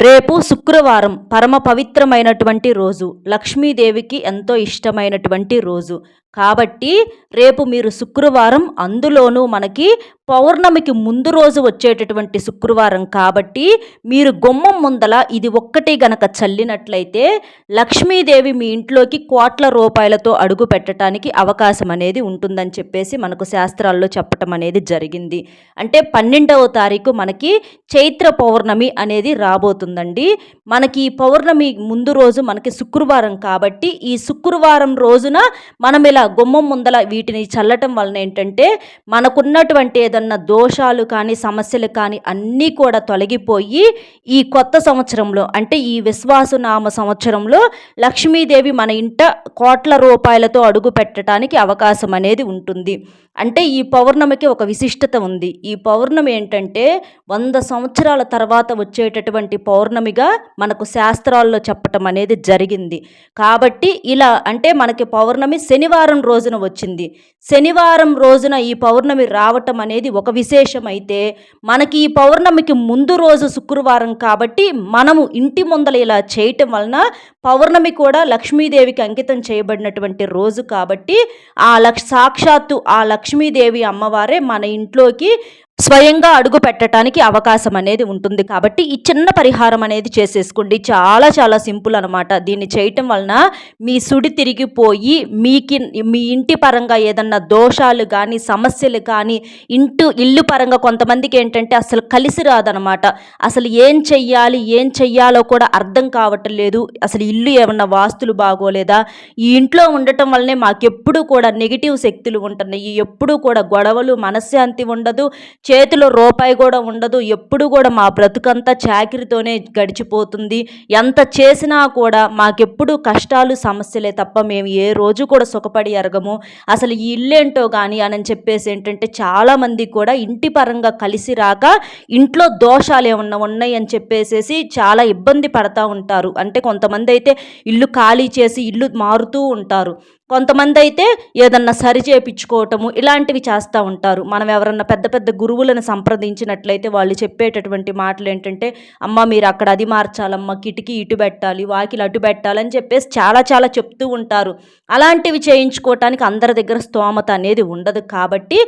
రేపు శుక్రవారం పరమ పవిత్రమైనటువంటి రోజు. లక్ష్మీదేవికి ఎంతో ఇష్టమైనటువంటి రోజు. కాబట్టి రేపు మీరు శుక్రవారం అందులోనూ మనకి పౌర్ణమికి ముందు రోజు వచ్చేటటువంటి శుక్రవారం కాబట్టి మీరు గుమ్మం ముందల ఇది ఒక్కటి గనక చల్లినట్లయితే లక్ష్మీదేవి మీ ఇంట్లోకి కోట్ల రూపాయలతో అడుగు పెట్టడానికి అవకాశం అనేది ఉంటుందని చెప్పేసి మనకు శాస్త్రాల్లో చెప్పటం అనేది జరిగింది. అంటే పన్నెండవ తారీఖు మనకి చైత్ర పౌర్ణమి అనేది రాబోతుందండి. మనకి ఈ పౌర్ణమి ముందు రోజు మనకి శుక్రవారం కాబట్టి ఈ శుక్రవారం రోజున మనం ఇలా గుమ్మం ముందల వీటిని చల్లటం వలన ఏంటంటే మనకున్నటువంటి ఏదన్నా దోషాలు కానీ సమస్యలు కానీ అన్నీ కూడా తొలగిపోయి ఈ కొత్త సంవత్సరంలో అంటే ఈ విశ్వాసనామ సంవత్సరంలో లక్ష్మీదేవి మన ఇంట కోట్ల రూపాయలతో అడుగు పెట్టడానికి అవకాశం అనేది ఉంటుంది. అంటే ఈ పౌర్ణమికి ఒక విశిష్టత ఉంది. ఈ పౌర్ణమి ఏంటంటే వంద సంవత్సరాల తర్వాత వచ్చేటటువంటి పౌర్ణమిగా మనకు శాస్త్రాల్లో చెప్పటం అనేది జరిగింది. కాబట్టి ఇలా అంటే మనకి పౌర్ణమి శనివారం రోజున వచ్చింది. శనివారం రోజున ఈ పౌర్ణమి రావటం అనేది ఒక విశేషం అయితే మనకి ఈ పౌర్ణమికి ముందు రోజు శుక్రవారం కాబట్టి మనము ఇంటి ముందల ఇలా చేయటం వలన పౌర్ణమి కూడా లక్ష్మీదేవికి అంకితం చేయబడినటువంటి రోజు కాబట్టి ఆ లక్ష సాక్షాత్తు ఆ లక్ష్మీదేవి అమ్మవారే మన ఇంట్లోకి స్వయంగా అడుగు పెట్టడానికి అవకాశం అనేది ఉంటుంది. కాబట్టి ఈ చిన్న పరిహారం అనేది చేసేసుకోండి. చాలా చాలా సింపుల్ అనమాట దీన్ని చేయటం వలన మీ సుడి తిరిగిపోయి మీకి మీ ఇంటి పరంగా ఏదన్నా దోషాలు కానీ సమస్యలు కానీ ఇంటు ఇల్లు పరంగా కొంతమందికి ఏంటంటే అసలు కలిసి రాదనమాట అసలు ఏం చెయ్యాలి ఏం చెయ్యాలో కూడా అర్థం కావటం లేదు. అసలు ఇల్లు ఏమన్నా వాస్తులు బాగోలేదా? ఈ ఇంట్లో ఉండటం వల్లనే మాకెప్పుడు కూడా నెగిటివ్ శక్తులు ఉంటున్నాయి. ఎప్పుడూ కూడా గొడవలు మనశ్శాంతి ఉండదు. చేతిలో రూపాయి కూడా ఉండదు. ఎప్పుడు కూడా మా బ్రతుకంతా చాకిరితోనే గడిచిపోతుంది. ఎంత చేసినా కూడా మాకెప్పుడు కష్టాలు సమస్యలే తప్ప మేము ఏ రోజు కూడా సుఖపడి ఎరగము. అసలు ఈ ఇల్లేంటో కానీ అని చెప్పేసి ఏంటంటే చాలామంది కూడా ఇంటి పరంగా కలిసి రాక ఇంట్లో దోషాలు ఏమన్నా ఉన్నాయి అని చెప్పేసేసి చాలా ఇబ్బంది పడతా ఉంటారు. అంటే కొంతమంది అయితే ఇల్లు ఖాళీ చేసి ఇల్లు మారుతూ ఉంటారు. కొంతమంది అయితే ఏదన్నా సరి చేపించుకోవటము ఇలాంటివి చేస్తూ ఉంటారు. మనం ఎవరన్నా పెద్ద పెద్ద గురువులను సంప్రదించినట్లయితే వాళ్ళు చెప్పేటటువంటి మాటలు ఏంటంటే అమ్మ మీరు అక్కడ అది మార్చాలమ్మ కిటికీ ఇటు పెట్టాలి వాకిలు అటు పెట్టాలని చెప్పేసి చాలా చాలా చెప్తూ ఉంటారు. అలాంటివి చేయించుకోవటానికి అందరి దగ్గర స్తోమత అనేది ఉండదు. కాబట్టి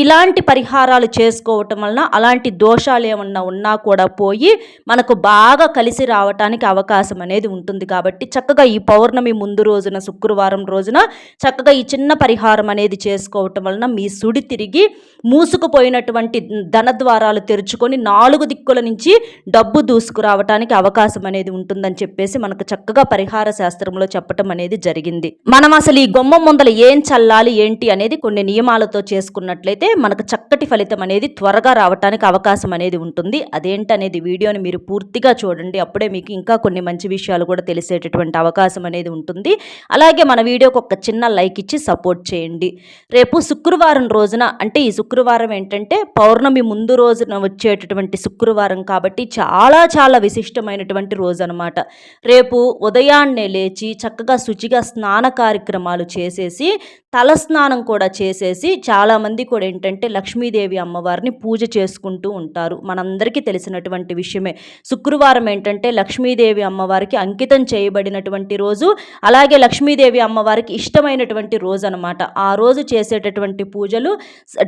ఇలాంటి పరిహారాలు చేసుకోవటం వలన అలాంటి దోషాలు ఏమన్నా ఉన్నా కూడా పోయి మనకు బాగా కలిసి రావటానికి అవకాశం అనేది ఉంటుంది. కాబట్టి చక్కగా ఈ పౌర్ణమి ముందు రోజున శుక్రవారం రోజున చక్కగా ఈ చిన్న పరిహారం అనేది చేసుకోవటం వలన మీ సుడి తిరిగి మూసుకుపోయినటువంటి ధన ద్వారాలు తెరుచుకొని నాలుగు దిక్కుల నుంచి డబ్బు దూసుకురావటానికి అవకాశం అనేది ఉంటుందని చెప్పేసి మనకు చక్కగా పరిహార శాస్త్రంలో చెప్పటం అనేది జరిగింది. మనం అసలు ఈ గొమ్మ ముందల ఏం చల్లాలి ఏంటి అనేది కొన్ని నియమాలతో చేసుకున్నట్లయితే మనకు చక్కటి ఫలితం అనేది త్వరగా రావటానికి అవకాశం అనేది ఉంటుంది. అదేంటనేది వీడియోని మీరు పూర్తిగా చూడండి. అప్పుడే మీకు ఇంకా కొన్ని మంచి విషయాలు కూడా తెలిసేటటువంటి అవకాశం అనేది ఉంటుంది. అలాగే మన వీడియోకి ఒక చిన్న లైక్ ఇచ్చి సపోర్ట్ చేయండి. రేపు శుక్రవారం రోజున అంటే ఈ శుక్రవారం ఏంటంటే పౌర్ణమి ముందు రోజున వచ్చేటటువంటి శుక్రవారం కాబట్టి చాలా చాలా విశిష్టమైనటువంటి రోజు అనమాట రేపు ఉదయాన్నే లేచి చక్కగా శుచిగా స్నాన కార్యక్రమాలు చేసేసి తలస్నానం కూడా చేసేసి చాలామంది కూడా ఏంటంటే లక్ష్మీదేవి అమ్మవారిని పూజ చేసుకుంటూ ఉంటారు. మనందరికీ తెలిసినటువంటి విషయమే. శుక్రవారం ఏంటంటే లక్ష్మీదేవి అమ్మవారికి అంకితం చేయబడినటువంటి రోజు. అలాగే లక్ష్మీదేవి అమ్మవారికి ఇష్టమైనటువంటి రోజు అనమాట ఆ రోజు చేసేటటువంటి పూజలు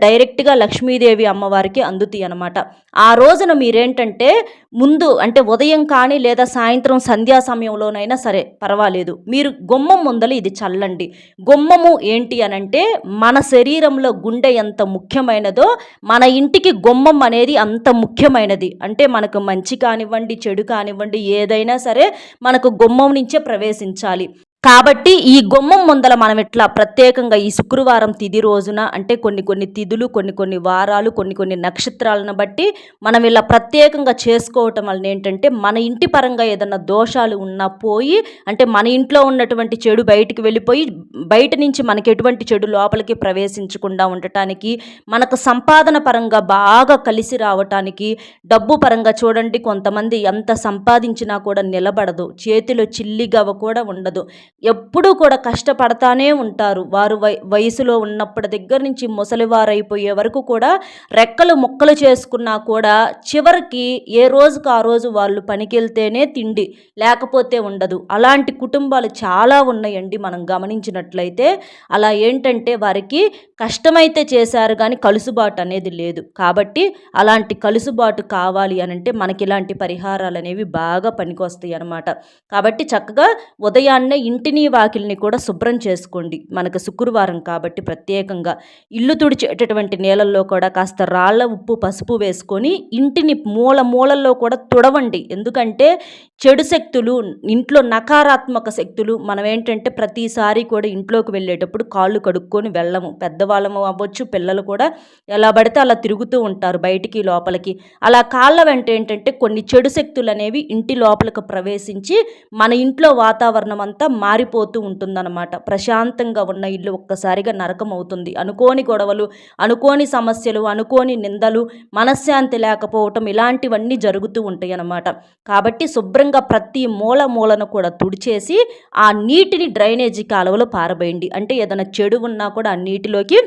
డైరెక్ట్గా లక్ష్మీదేవి అమ్మవారికి అందుతాయి అనమాట ఆ రోజున మీరేంటంటే ముందు అంటే ఉదయం కానీ లేదా సాయంత్రం సంధ్యా సమయంలోనైనా సరే పర్వాలేదు. మీరు గుమ్మం ముందలు ఇది చల్లండి. గుమ్మము ఏంటి అనంటే మన శరీరంలో గుండె ఎంత ముఖ్యమైనదో మన ఇంటికి గుమ్మం అనేది అంత ముఖ్యమైనది. అంటే మనకు మంచి కానివ్వండి చెడు కానివ్వండి ఏదైనా సరే మనకు గుమ్మం నుంచే ప్రవేశించాలి. కాబట్టి ఈ గుమ్మం ముందల మనం ఇట్లా ప్రత్యేకంగా ఈ శుక్రవారం తిది రోజున అంటే కొన్ని కొన్ని తిథులు కొన్ని కొన్ని వారాలు కొన్ని కొన్ని నక్షత్రాలను బట్టి మనం ఇలా ప్రత్యేకంగా చేసుకోవటం వలన ఏంటంటే మన ఇంటి పరంగా ఏదన్నా దోషాలు ఉన్నా పోయి అంటే మన ఇంట్లో ఉన్నటువంటి చెడు బయటికి వెళ్ళిపోయి బయట నుంచి మనకి ఎటువంటి చెడు లోపలికి ప్రవేశించకుండా ఉండటానికి మనకు సంపాదన పరంగా బాగా కలిసి రావటానికి డబ్బు పరంగా చూడండి కొంతమంది ఎంత సంపాదించినా కూడా నిలబడదు. చేతిలో చిల్లిగవ కూడా ఉండదు. ఎప్పుడూ కూడా కష్టపడతానే ఉంటారు. వారు వై వయసులో ఉన్నప్పటి దగ్గర నుంచి ముసలివారైపోయే వరకు కూడా రెక్కలు ముక్కలు చేసుకున్నా కూడా చివరికి ఏ రోజుకు ఆ రోజు వాళ్ళు పనికెళ్తేనే తిండి లేకపోతే ఉండదు. అలాంటి కుటుంబాలు చాలా ఉన్నాయండి మనం గమనించినట్లయితే. అలా ఏంటంటే వారికి కష్టమైతే చేశారు కానీ కలుసుబాటు అనేది లేదు. కాబట్టి అలాంటి కలుసుబాటు కావాలి అని అంటే మనకి ఇలాంటి పరిహారాలు అనేవి బాగా పనికొస్తాయి అన్నమాట కాబట్టి చక్కగా ఉదయాన్నే ఇంటిని వాకిల్ని కూడా శుభ్రం చేసుకోండి. మనకు శుక్రవారం కాబట్టి ప్రత్యేకంగా ఇల్లు తుడిచేటటువంటి నీళ్ళల్లో కూడా కాస్త రాళ్ళ ఉప్పు పసుపు వేసుకొని ఇంటిని మూల మూలల్లో కూడా తుడవండి. ఎందుకంటే చెడు శక్తులు ఇంట్లో నకారాత్మక శక్తులు మనం ఏంటంటే ప్రతిసారి కూడా ఇంట్లోకి వెళ్ళేటప్పుడు కాళ్ళు కడుక్కొని వెళ్ళము. పెద్దవాళ్ళము అవ్వచ్చు పిల్లలు కూడా ఎలా పడితే అలా తిరుగుతూ ఉంటారు బయటికి లోపలికి. అలా కాళ్ళ వెంట ఏంటంటే కొన్ని చెడు శక్తులు అనేవి ఇంటి లోపలికి ప్రవేశించి మన ఇంట్లో వాతావరణం అంతా మారిపోతూ ఉంటుందన్నమాట. ప్రశాంతంగా ఉన్న ఇల్లు ఒక్కసారిగా నరకం అవుతుంది. అనుకోని గొడవలు అనుకోని సమస్యలు అనుకోని నిందలు మనశ్శాంతి లేకపోవటం ఇలాంటివన్నీ జరుగుతూ ఉంటాయి అన్నమాట కాబట్టి శుభ్రంగా ప్రతి మూల మూలను కూడా తుడిచేసి ఆ నీటిని డ్రైనేజీ కాలువలో పారబోయండి. అంటే ఏదైనా చెడు ఉన్నా కూడా ఆ నీటిలోకి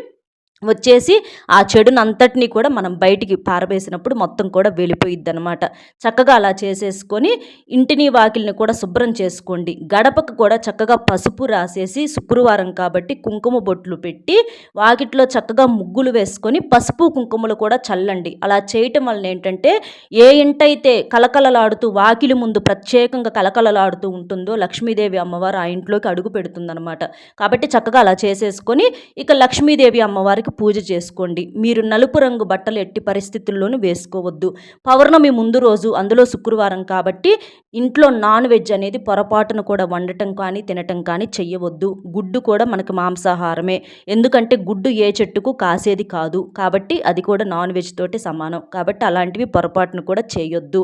వచ్చేసి ఆ చెడునంతటిని కూడా మనం బయటికి పారవేసినప్పుడు మొత్తం కూడా వెళ్ళిపోయిద్ది అనమాట చక్కగా అలా చేసేసుకొని ఇంటిని వాకిల్ని కూడా శుభ్రం చేసుకోండి. గడపకు కూడా చక్కగా పసుపు రాసేసి శుక్రవారం కాబట్టి కుంకుమ బొట్లు పెట్టి వాకిట్లో చక్కగా ముగ్గులు వేసుకొని పసుపు కుంకుమలు కూడా చల్లండి. అలా చేయటం వలన ఏంటంటే ఏ ఇంటైతే కలకలలాడుతూ వాకిలి ముందు ప్రత్యేకంగా కలకలలాడుతూ ఉంటుందో లక్ష్మీదేవి అమ్మవారు ఆ ఇంట్లోకి అడుగు పెడుతుందనమాట కాబట్టి చక్కగా అలా చేసేసుకొని ఇక లక్ష్మీదేవి అమ్మవారికి పూజ చేసుకోండి. మీరు నలుపు రంగు బట్టలు ఎట్టి పరిస్థితుల్లోనూ వేసుకోవద్దు. పౌర్ణమి ముందు రోజు అందులో శుక్రవారం కాబట్టి ఇంట్లో నాన్ వెజ్ అనేది పొరపాటును కూడా వండటం కానీ తినటం కానీ చెయ్యవద్దు. గుడ్డు కూడా మనకు మాంసాహారమే. ఎందుకంటే గుడ్డు ఏ చెట్టుకు కాసేది కాదు. కాబట్టి అది కూడా నాన్ వెజ్ తోటి సమానం. కాబట్టి అలాంటివి పొరపాటును కూడా చేయొద్దు.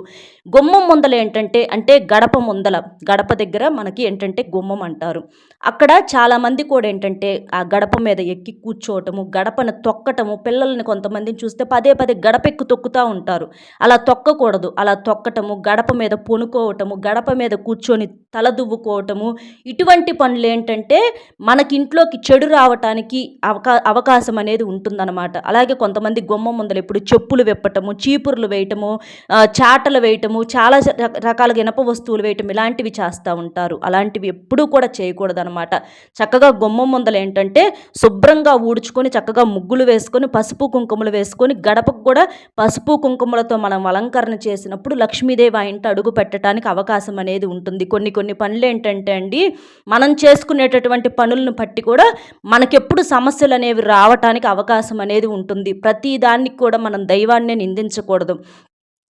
గుమ్మం ముందల ఏంటంటే అంటే గడప ముందల గడప దగ్గర మనకి ఏంటంటే గుమ్మం అంటారు. అక్కడ చాలామంది కూడా ఏంటంటే ఆ గడప మీద ఎక్కి కూర్చోవటము గడప గడపను తొక్కటము పిల్లల్ని కొంతమందిని చూస్తే పదే పదే గడపెక్కు తొక్కుతూ ఉంటారు. అలా తొక్కకూడదు. అలా తొక్కటము గడప మీద పొనుకోవటము గడప మీద కూర్చొని తల దువ్వుకోవటము ఇటువంటి పనులు ఏంటంటే మనకి ఇంట్లోకి చెడు రావటానికి అవకా అవకాశం అనేది ఉంటుందన్నమాట. అలాగే కొంతమంది గుమ్మ ముందలు ఎప్పుడు చెప్పులు విప్పటము చీపుర్లు వేయటము చాటలు వేయటము చాలా రక- రకాలుగా ఇనప వస్తువులు వేయటం ఇలాంటివి చేస్తూ ఉంటారు. అలాంటివి ఎప్పుడూ కూడా చేయకూడదు అనమాట చక్కగా గుమ్మం ముందలు ఏంటంటే శుభ్రంగా ఊడ్చుకొని చక్కగా ముగ్గులు వేసుకొని పసుపు కుంకుమలు వేసుకొని గడపకు కూడా పసుపు కుంకుమలతో మనం అలంకరణ చేసినప్పుడు లక్ష్మీదేవి ఆ ఇంట అడుగు పెట్టడానికి అవకాశం అనేది ఉంటుంది. కొన్ని కొన్ని పనులు ఏంటంటే అండి మనం చేసుకునేటటువంటి పనులను బట్టి కూడా మనకెప్పుడు సమస్యలు అనేవి రావటానికి అవకాశం అనేది ఉంటుంది. ప్రతి దానికి కూడా మనం దైవాన్నే నిందించకూడదు.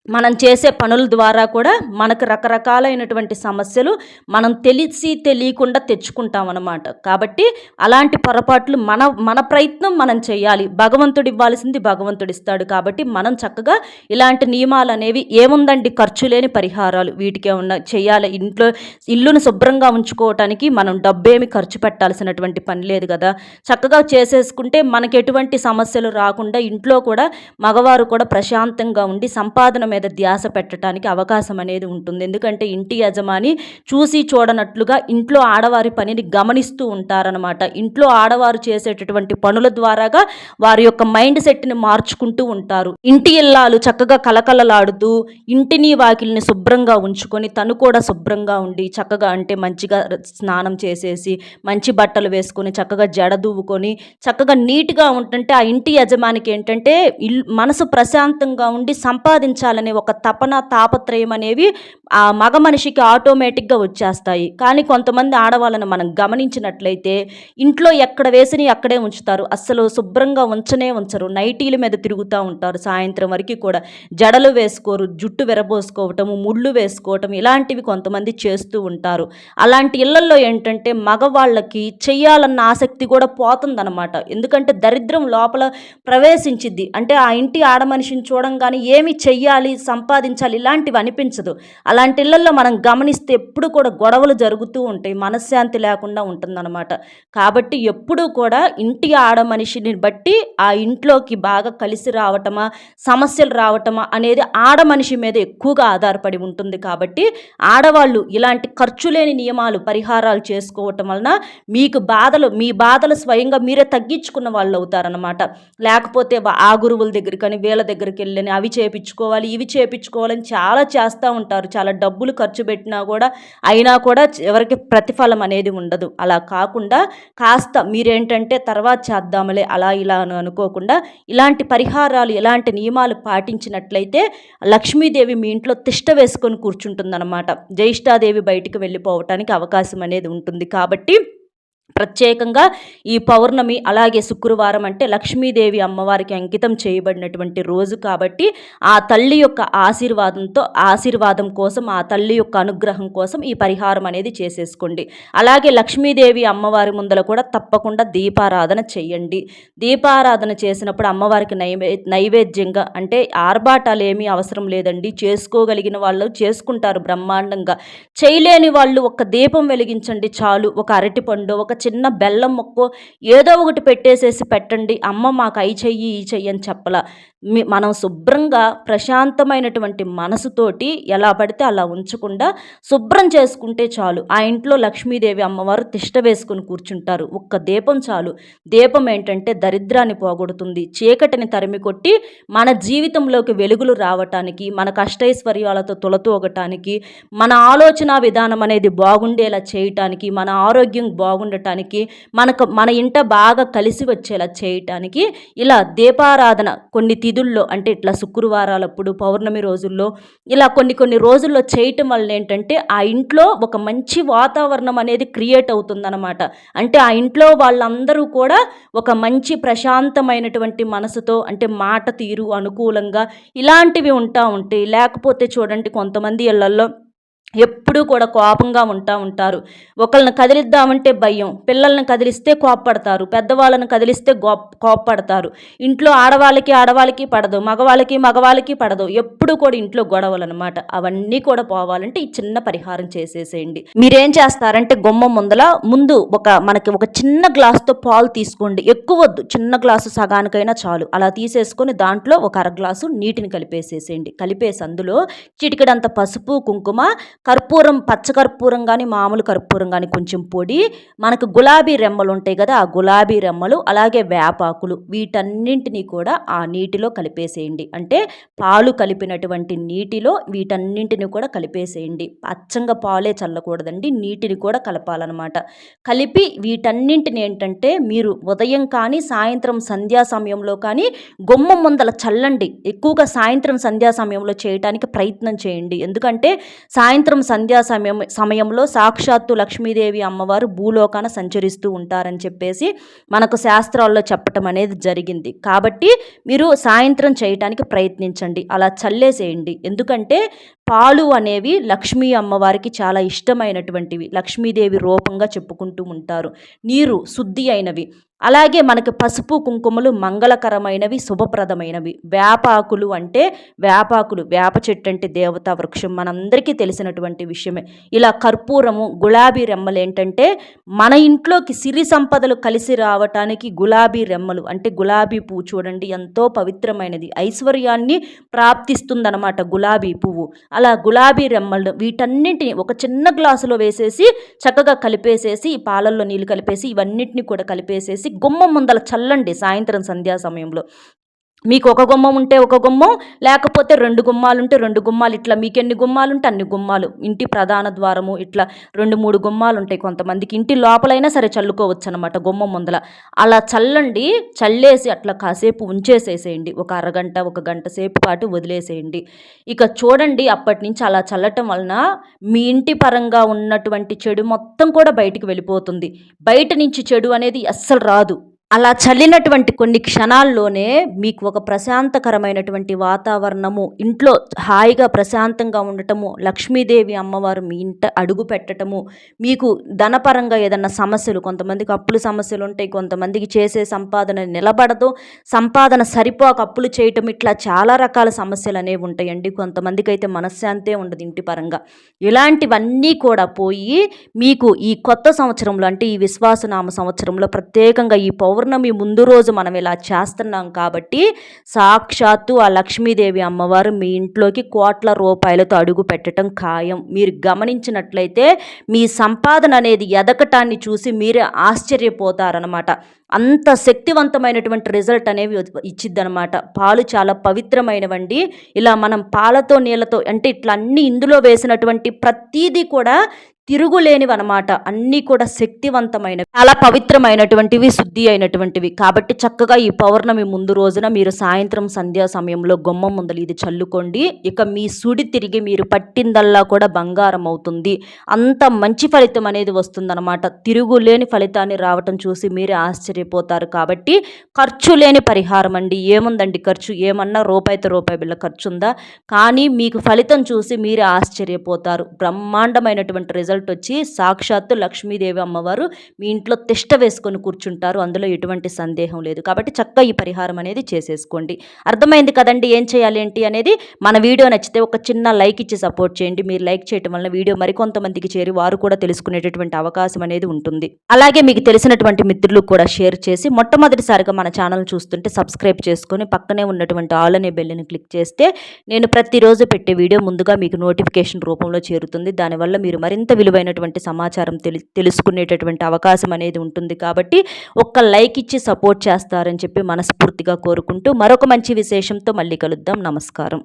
మనం చేసే పనుల ద్వారా కూడా మనకు రకరకాలైనటువంటి సమస్యలు మనం తెలిసి తెలియకుండా తెచ్చుకుంటాం అన్నమాట కాబట్టి అలాంటి పొరపాట్లు మన మన ప్రయత్నం మనం చేయాలి. భగవంతుడు ఇవ్వాల్సింది భగవంతుడు ఇస్తాడు కాబట్టి మనం చక్కగా ఇలాంటి నియమాలు అనేవి ఏముందండి? ఖర్చు లేని పరిహారాలు. వీటికే ఉన్న చేయాలి. ఇంట్లో ఇల్లును శుభ్రంగా ఉంచుకోవటానికి మనం డబ్బేమి ఖర్చు పెట్టాల్సినటువంటి పని లేదు కదా. చక్కగా చేసేసుకుంటే మనకి ఎటువంటి సమస్యలు రాకుండా ఇంట్లో కూడా మగవారు కూడా ప్రశాంతంగా ఉండి సంపాదన మీద ధ్యాస పెట్టడానికి అవకాశం అనేది ఉంటుంది. ఎందుకంటే ఇంటి యజమాని చూసి చూడనట్లుగా ఇంట్లో ఆడవారి పనిని గమనిస్తూ ఉంటారనమాట ఇంట్లో ఆడవారు చేసేటటువంటి పనుల ద్వారాగా వారి యొక్క మైండ్ సెట్ని మార్చుకుంటూ ఉంటారు. ఇంటి ఇల్లాలు చక్కగా కలకలలాడుతూ ఇంటిని వాకిల్ని శుభ్రంగా ఉంచుకొని తను కూడా శుభ్రంగా ఉండి చక్కగా అంటే మంచిగా స్నానం చేసేసి మంచి బట్టలు వేసుకొని చక్కగా జడ దువ్వుకొని చక్కగా నీట్గా ఉంటుంటే ఆ ఇంటి యజమానికి ఏంటంటే ఇల్లు మనసు ప్రశాంతంగా ఉండి సంపాదించాలని ఒక తపన తాపత్రయం అనేవి ఆ మగ మనిషికి ఆటోమేటిక్గా వచ్చేస్తాయి. కానీ కొంతమంది ఆడవాళ్ళని మనం గమనించినట్లయితే ఇంట్లో ఎక్కడ వేసిని అక్కడే ఉంచుతారు. అస్సలు శుభ్రంగా ఉంచనే ఉంచరు. నైటీల మీద తిరుగుతూ ఉంటారు సాయంత్రం వరకు కూడా. జడలు వేసుకోరు జుట్టు విరబోసుకోవటము ముళ్ళు వేసుకోవటం ఇలాంటివి కొంతమంది చేస్తూ ఉంటారు. అలాంటి ఇళ్ళలో ఏంటంటే మగవాళ్ళకి చేయాలన్న ఆసక్తి కూడా పోతుందన్నమాట. ఎందుకంటే దరిద్రం లోపల ప్రవేశించిద్ది. అంటే ఆ ఇంటి ఆడమనిషిని చూడంగానే ఏమి చెయ్యాలి సంపాదించాలి ఇలాంటివి అనిపించదు. అలాంటి ఇళ్ళలో మనం గమనిస్తే ఎప్పుడు కూడా గొడవలు జరుగుతూ ఉంటాయి. మనశ్శాంతి లేకుండా ఉంటుందన్నమాట. కాబట్టి ఎప్పుడూ కూడా ఇంటి ఆడ మనిషిని బట్టి ఆ ఇంట్లోకి బాగా కలిసి రావటమా సమస్యలు రావటమా అనేది ఆడ మనిషి మీద ఎక్కువగా ఆధారపడి ఉంటుంది. కాబట్టి ఆడవాళ్ళు ఇలాంటి ఖర్చు లేని నియమాలు పరిహారాలు చేసుకోవటం వలన మీకు బాధలు మీ బాధలు స్వయంగా మీరే తగ్గించుకున్న వాళ్ళు అవుతారనమాట లేకపోతే ఆ గురువుల దగ్గరికి వీళ్ళ దగ్గరికి వెళ్ళని అవి చేపించుకోవాలి ఇవి చేపించుకోవాలని చాలా చేస్తూ ఉంటారు. చాలా డబ్బులు ఖర్చు పెట్టినా కూడా అయినా కూడా ఎవరికి ప్రతిఫలం అనేది ఉండదు. అలా కాకుండా కాస్త మీరేంటంటే తర్వాత చేద్దాములే అలా ఇలా అని అనుకోకుండా ఇలాంటి పరిహారాలు ఇలాంటి నియమాలు పాటించినట్లయితే లక్ష్మీదేవి మీ ఇంట్లో తిష్ట వేసుకొని కూర్చుంటుందన్నమాట. జ్యేష్ఠాదేవి బయటికి వెళ్ళిపోవటానికి అవకాశం అనేది ఉంటుంది కాబట్టి ప్రత్యేకంగా ఈ పౌర్ణమి అలాగే శుక్రవారం అంటే లక్ష్మీదేవి అమ్మవారికి అంకితం చేయబడినటువంటి రోజు కాబట్టి ఆ తల్లి యొక్క ఆశీర్వాదంతో ఆశీర్వాదం కోసం ఆ తల్లి యొక్క అనుగ్రహం కోసం ఈ పరిహారం అనేది చేసేసుకోండి. అలాగే లక్ష్మీదేవి అమ్మవారి ముందర కూడా తప్పకుండా దీపారాధన చేయండి. దీపారాధన చేసినప్పుడు అమ్మవారికి నైవే నైవేద్యంగా అంటే ఆర్భాటాలు ఏమీ అవసరం లేదండి. చేసుకోగలిగిన వాళ్ళు చేసుకుంటారు బ్రహ్మాండంగా. చేయలేని వాళ్ళు ఒక దీపం వెలిగించండి చాలు. ఒక అరటిపండు ఒక చిన్న బెల్లం మొక్క ఏదో ఒకటి పెట్టేసేసి పెట్టండి. అమ్మ మాకు అయి చెయ్యి ఈ చెయ్యి అని చెప్పలా. మనం శుభ్రంగా ప్రశాంతమైనటువంటి మనసుతోటి ఎలా పడితే అలా ఉంచకుండా శుభ్రం చేసుకుంటే చాలు. ఆ ఇంట్లో లక్ష్మీదేవి అమ్మవారు తిష్ట వేసుకుని కూర్చుంటారు. ఒక్క దీపం చాలు. దీపం ఏంటంటే దరిద్రాన్ని పోగొడుతుంది. చీకటిని తరిమి కొట్టి మన జీవితంలోకి వెలుగులు రావటానికి మన కష్టైశ్వర్యాలతో తులతూగటానికి మన ఆలోచన విధానం అనేది బాగుండేలా చేయటానికి మన ఆరోగ్యం బాగుండటానికి మనకు మన ఇంట బాగా కలిసి వచ్చేలా చేయటానికి ఇలా దీపారాధన కొన్ని తిథుల్లో అంటే ఇట్లా శుక్రవారాలప్పుడు పౌర్ణమి రోజుల్లో ఇలా కొన్ని కొన్ని రోజుల్లో చేయటం వల్ల ఏంటంటే ఆ ఇంట్లో ఒక మంచి వాతావరణం అనేది క్రియేట్ అవుతుందన్నమాట. అంటే ఆ ఇంట్లో వాళ్ళందరూ కూడా ఒక మంచి ప్రశాంతమైనటువంటి మనసుతో అంటే మాట తీరు అనుకూలంగా ఇలాంటివి ఉంటా ఉంటాయి లేకపోతే చూడండి కొంతమంది ఇళ్ళల్లో ఎప్పుడూ కూడా కోపంగా ఉంటా ఉంటారు. ఒకళ్ళని కదిలిద్దామంటే భయం పిల్లల్ని కదిలిస్తే కోప్పడతారు పెద్దవాళ్ళని కదిలిస్తే గో కోప్పడతారు. ఇంట్లో ఆడవాళ్ళకి ఆడవాళ్ళకి పడదు మగవాళ్ళకి మగవాళ్ళకి పడదు. ఎప్పుడు కూడా ఇంట్లో గొడవలు అనమాట అవన్నీ కూడా పోవాలంటే ఈ చిన్న పరిహారం చేసేసేయండి. మీరేం చేస్తారంటే గుమ్మ ముందల ముందు ఒక మనకి ఒక చిన్న గ్లాసుతో పాలు తీసుకోండి. ఎక్కువ వద్దు. చిన్న గ్లాసు సగానికైనా చాలు. అలా తీసేసుకొని దాంట్లో ఒక అర గ్లాసు నీటిని కలిపేసేసేయండి. కలిపేసి అందులో చిటికడంత పసుపు కుంకుమ కర్పూరం పచ్చ కర్పూరం కానీ మామూలు కర్పూరం కానీ కొంచెం పొడి మనకు గులాబీ రెమ్మలు ఉంటాయి కదా ఆ గులాబీ రెమ్మలు అలాగే వేపాకులు వీటన్నింటినీ కూడా ఆ నీటిలో కలిపేసేయండి. అంటే పాలు కలిపినటువంటి నీటిలో వీటన్నింటిని కూడా కలిపేసేయండి. అచ్చంగా పాలే చల్లకూడదండి నీటిని కూడా కలపాలన్నమాట. కలిపి వీటన్నింటిని ఏంటంటే మీరు ఉదయం కానీ సాయంత్రం సంధ్యా సమయంలో కానీ గుమ్మ ముందల చల్లండి. ఎక్కువగా సాయంత్రం సంధ్యా సమయంలో చేయటానికి ప్రయత్నం చేయండి. ఎందుకంటే సాయంత్రం సాయంత్రం సంధ్యా సమయం సమయంలో సాక్షాత్తు లక్ష్మీదేవి అమ్మవారు భూలోకాన సంచరిస్తూ ఉంటారని చెప్పేసి మనకు శాస్త్రాల్లో చెప్పటం అనేది జరిగింది. కాబట్టి మీరు సాయంత్రం చేయటానికి ప్రయత్నించండి. అలా చల్లేసేయండి. ఎందుకంటే పాలు అనేవి లక్ష్మీ అమ్మవారికి చాలా ఇష్టమైనటువంటివి. లక్ష్మీదేవి రూపంగా చెప్పుకుంటూ ఉంటారు. నీరు శుద్ధి అయినవి. అలాగే మనకి పసుపు కుంకుమలు మంగళకరమైనవి శుభప్రదమైనవి. వేపాకులు అంటే వేపాకులు. వేప చెట్టు అంటే దేవతా వృక్షం. మనందరికీ తెలిసినటువంటి విషయమే. ఇలా కర్పూరము గులాబీ రెమ్మలు ఏంటంటే మన ఇంట్లోకి సిరి సంపదలు కలిసి రావటానికి గులాబీ రెమ్మలు. అంటే గులాబీ పువ్వు చూడండి ఎంతో పవిత్రమైనది. ఐశ్వర్యాన్ని ప్రాప్తిస్తుందన్నమాట గులాబీ పువ్వు. అలా గులాబీ రెమ్మలు వీటన్నింటిని ఒక చిన్న గ్లాసులో వేసేసి చక్కగా కలిపేసేసి పాలల్లో నీళ్ళు కలిపేసి ఇవన్నిటిని కూడా కలిపేసేసి గుమ్మ ముందల చల్లండి సాయంత్రం సంధ్యా సమయంలో. మీకు ఒక గుమ్మం ఉంటే ఒక గుమ్మం లేకపోతే రెండు గుమ్మాలు ఉంటే రెండు గుమ్మాలు. ఇట్లా మీకు ఎన్ని గుమ్మాలు ఉంటే అన్ని గుమ్మాలు. ఇంటి ప్రధాన ద్వారము ఇట్లా రెండు మూడు గుమ్మాలు ఉంటాయి కొంతమందికి. ఇంటి లోపలైనా సరే చల్లుకోవచ్చు అనమాట గుమ్మం ముందల. అలా చల్లండి చల్లేసి అట్లా కాసేపు ఉంచేసేసేయండి. ఒక అరగంట ఒక గంట సేపు పాటు వదిలేసేయండి. ఇక చూడండి అప్పటి నుంచి అలా చల్లటం వలన మీ ఇంటి పరంగా ఉన్నటువంటి చెడు మొత్తం కూడా బయటికి వెళ్ళిపోతుంది. బయట నుంచి చెడు అనేది అస్సలు రాదు. అలా చల్లినటువంటి కొన్ని క్షణాల్లోనే మీకు ఒక ప్రశాంతకరమైనటువంటి వాతావరణము ఇంట్లో హాయిగా ప్రశాంతంగా ఉండటము లక్ష్మీదేవి అమ్మవారు మీ ఇంట అడుగు పెట్టటము మీకు ధనపరంగా ఏదన్నా సమస్యలు కొంతమందికి అప్పులు సమస్యలు ఉంటాయి కొంతమందికి చేసే సంపాదన నిలబడదు సంపాదన సరిపోక అప్పులు చేయటం ఇట్లా చాలా రకాల సమస్యలు అనేవి ఉంటాయండి. కొంతమందికి అయితే మనశ్శాంతే ఉండదు ఇంటి పరంగా. ఇలాంటివన్నీ కూడా పోయి మీకు ఈ కొత్త సంవత్సరంలో అంటే ఈ విశ్వాసనామ సంవత్సరంలో ప్రత్యేకంగా ఈ పౌ పౌర్ణమి ముందు రోజు మనం ఇలా చేస్తున్నాం కాబట్టి సాక్షాత్తు ఆ లక్ష్మీదేవి అమ్మవారు మీ ఇంట్లోకి కోట్ల రూపాయలతో అడుగు పెట్టడం ఖాయం. మీరు గమనించినట్లయితే మీ సంపాదన అనేది ఎదగటాన్ని చూసి మీరే ఆశ్చర్యపోతారనమాట అంత శక్తివంతమైనటువంటి రిజల్ట్ అనేవి ఇచ్చిద్దనమాట పాలు చాలా పవిత్రమైనవండి. ఇలా మనం పాలతో నీళ్ళతో అంటే ఇట్లా అన్ని ఇందులో వేసినటువంటి ప్రతీది కూడా తిరుగులేనివన్నమాట. అన్నీ కూడా శక్తివంతమైనవి చాలా పవిత్రమైనటువంటివి శుద్ధి అయినటువంటివి. కాబట్టి చక్కగా ఈ పౌర్ణమి ముందు రోజున మీరు సాయంత్రం సంధ్యా సమయంలో గుమ్మం ముందలు ఇది చల్లుకోండి. ఇక మీ సుడి తిరిగి మీరు పట్టిందల్లా కూడా బంగారం అవుతుంది. అంత మంచి ఫలితం అనేది వస్తుందన్నమాట. తిరుగులేని ఫలితాన్ని రావటం చూసి మీరే ఆశ్చర్యపోతారు. కాబట్టి ఖర్చు లేని పరిహారం అండి. ఏముందండి ఖర్చు? ఏమన్నా రూపాయితో రూపాయి బిల్ల ఖర్చు ఉందా కానీ మీకు ఫలితం చూసి మీరే ఆశ్చర్యపోతారు. బ్రహ్మాండమైనటువంటి రిజల్ట్ రిజల్ట్ వచ్చి సాక్షాత్తు లక్ష్మీదేవి అమ్మవారు మీ ఇంట్లో తిష్ట వేసుకొని కూర్చుంటారు. అందులో ఎటువంటి సందేహం లేదు. కాబట్టి చక్కగా ఈ పరిహారం అనేది చేసేసుకోండి. అర్థమైంది కదండి ఏం చేయాలి ఏంటి అనేది? మన వీడియో నచ్చితే ఒక చిన్న లైక్ ఇచ్చి సపోర్ట్ చేయండి. మీరు లైక్ చేయడం వల్ల వీడియో మరికొంతమందికి చేరి వారు కూడా తెలుసుకునేటటువంటి అవకాశం అనేది ఉంటుంది. అలాగే మీకు తెలిసినటువంటి మిత్రులు కూడా షేర్ చేసి మొట్టమొదటిసారిగా మన ఛానల్ చూస్తుంటే సబ్స్క్రైబ్ చేసుకొని పక్కనే ఉన్నటువంటి ఆల్ అనే బెల్లిని క్లిక్ చేస్తే నేను ప్రతిరోజు పెట్టే వీడియో ముందుగా మీకు నోటిఫికేషన్ రూపంలో చేరుతుంది. దానివల్ల మీరు మరింత విలువైనటువంటి సమాచారం తెలి తెలుసుకునేటటువంటి అవకాశం అనేది ఉంటుంది కాబట్టి ఒక్క లైక్ ఇచ్చి సపోర్ట్ చేస్తారని చెప్పి మనస్ఫూర్తిగా కోరుకుంటూ మరొక మంచి విశేషంతో మళ్ళీ కలుద్దాం. నమస్కారం.